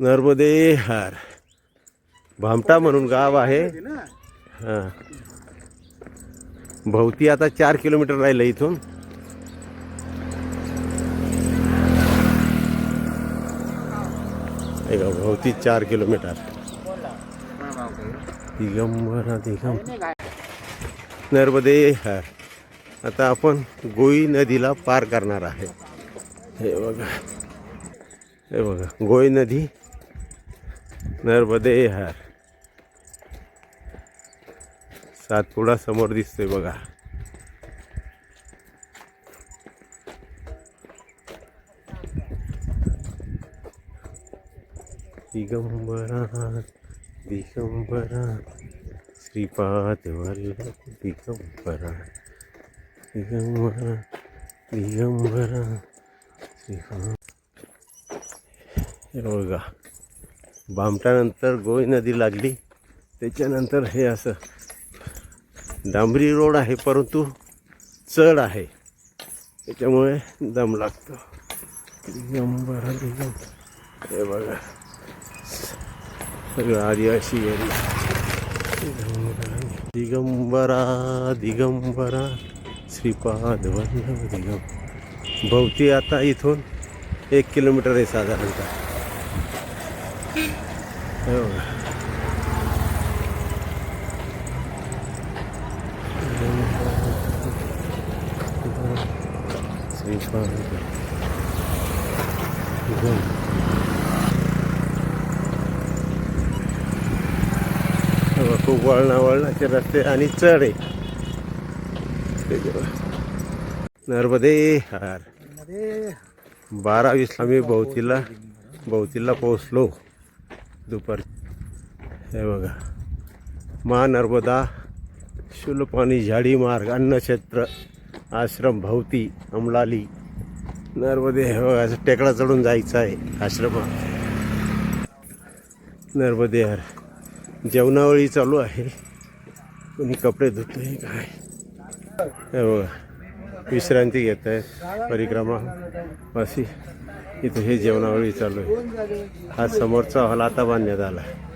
नर्मदे हार. भामटा म्हणून गाव आहे. हां. भोवती आता चार किलोमीटर राहिलं इथून. हे का भोवती चार किलोमीटर. दिगंबर दिगंब नर्मदे हार. आता आपण गोई नदीला पार करणार आहे. हे बघा. हे बघा. गोई नदी नर्मदे हर सातपुडा समोर दिसतोय बघा. दिगंबरा दिगंबरा श्रीपाद वल्लभ दिगंबरा दिगंबरा दिगंबरा श्रीपाद. बघा. बामटानंतर गोई नदी लागली. त्याच्यानंतर हे असं डांबरी रोड आहे परंतु चढ आहे. त्याच्यामुळे दम लागतो. दिगंबरा हे बघा. सगळं आदिवासी एरिया. दिगंबरा दिगंबरा श्रीपाद वल्लभ दिगंबर भोवती आता इथून एक किलोमीटर आहे साधारणतः हे बघा श्रीपाद दिगंब तेव्हा खूप वळणा वळणाचे रस्ते आणि चढ आहे. नर्मदे हार. बारा वीसला मी भोवतीला भोवतीला पोहोचलो. दुपार. हे बघा. मा नर्मदा शुलपाणी झाडी मार्ग अन्नक्षेत्र आश्रम भवती अमलाली. नर्मदे हे बघा असं टेकडा चढून जायचं आहे आश्रमात नर्मदे जेवणावळी चालू आहे. कोणी कपडे धुतले काय? हे बघा. विश्रांती घेत आहे परिक्रमा. अशी इथं हे जेवणावळी चालू आहे. हा समोरचा हॉल आता बांधण्यात आला आहे.